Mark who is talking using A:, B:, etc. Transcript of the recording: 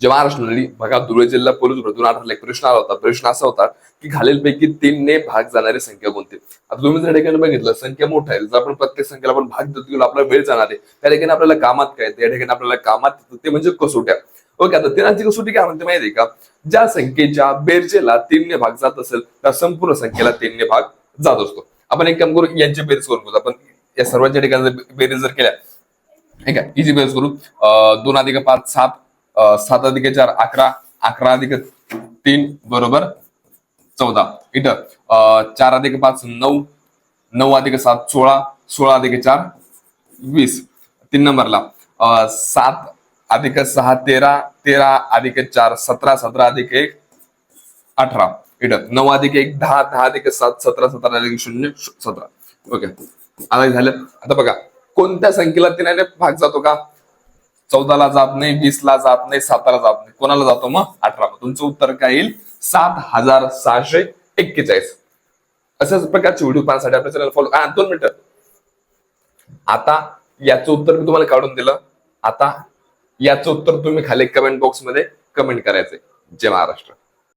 A: जे महाराष्ट्राने भागात धुळे जिल्हा पोलीस भरतून आठवला एक प्रश्न आला होता. प्रश्न असा होता की खालीलपैकी तीनने भाग जाणारी संख्या कोणती? आता तुम्ही जर ठिकाणी बघितलं संख्या मोठा आहे. जर आपण प्रत्येक संख्येला आपण भाग देतो गेलो आपला वेळ जाणार आहे. त्या ठिकाणी आपल्याला कामात काय त्या ठिकाणी आपल्याला कामात ते म्हणजे कसोट्या. ओके आता तेराची कसोटी काय म्हणते माहिती आहे का? ज्या संख्येच्या बेरजेला तीनने भाग जात असेल त्या संपूर्ण संख्येला तीनने भाग जात असतो. आपण एक काम करू यांची बेरीज करून आपण या सर्वांच्या ठिकाणी जर बेरीज जर केल्या ठीक आहे इझी बेरीज करू दोन अधिक पाच सात सात अधिक चार अकरा अकरा अधिक तीन बरोबर चौदा. इथं अं, चार अधिक पाच नऊ नऊ अधिक सात सोळा सोळा अधिक चार वीस. तीन नंबरला. अं, सात अधिक सहा तेरा तेरा अधिक चार सतरा सतरा अधिक एक अठरा. इथं नऊ अधिक एक दहा दहा अधिक सात सतरा सतरा अधिक शून्य सतरा. ओके. आता झालं. आता बघा कोणत्या संख्येला तिने भाग जातो का? चौदाला जात नाही वीसला जात नाही साताला जात नाही. कोणाला जातो मग? अठरा तुमचं उत्तर काय येईल? सात हजार सहाशे एक्केचाळीस. अशाच प्रकारचे व्हिडिओ पाहण्यासाठी आपल्या चॅनल फॉलो दोन मिनिटं. आता याचं उत्तर मी तुम्हाला काढून दिलं. आता याचं उत्तर तुम्ही खाली कमेंट बॉक्समध्ये कमेंट करायचंय. जय महाराष्ट्र.